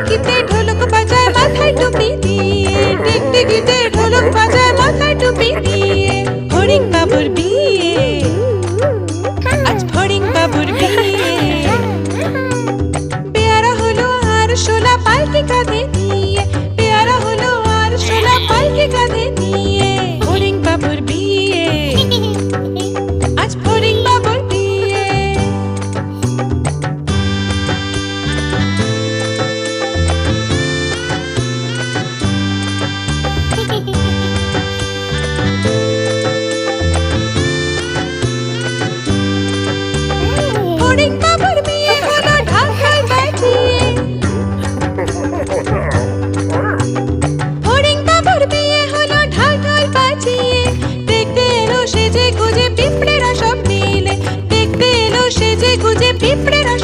টিকটিকিতে ঢোলক বাজায়, মাথায় টুপি দিয়ে। টিকটিকিতে ঢোলক বাজায়, মাথায় টুপি দিয়ে। হরিণ বাবুর বিয়ে। আজ হরিণ বাবুর বিয়ে। পেয়ারা হলো আর সোলা পালকে কাঁধে দিয়ে পেয়ারা হলো আর সোলা পালকে কাঁধে দিয়ে খুঁজে খুঁজে পিঁপড়েরা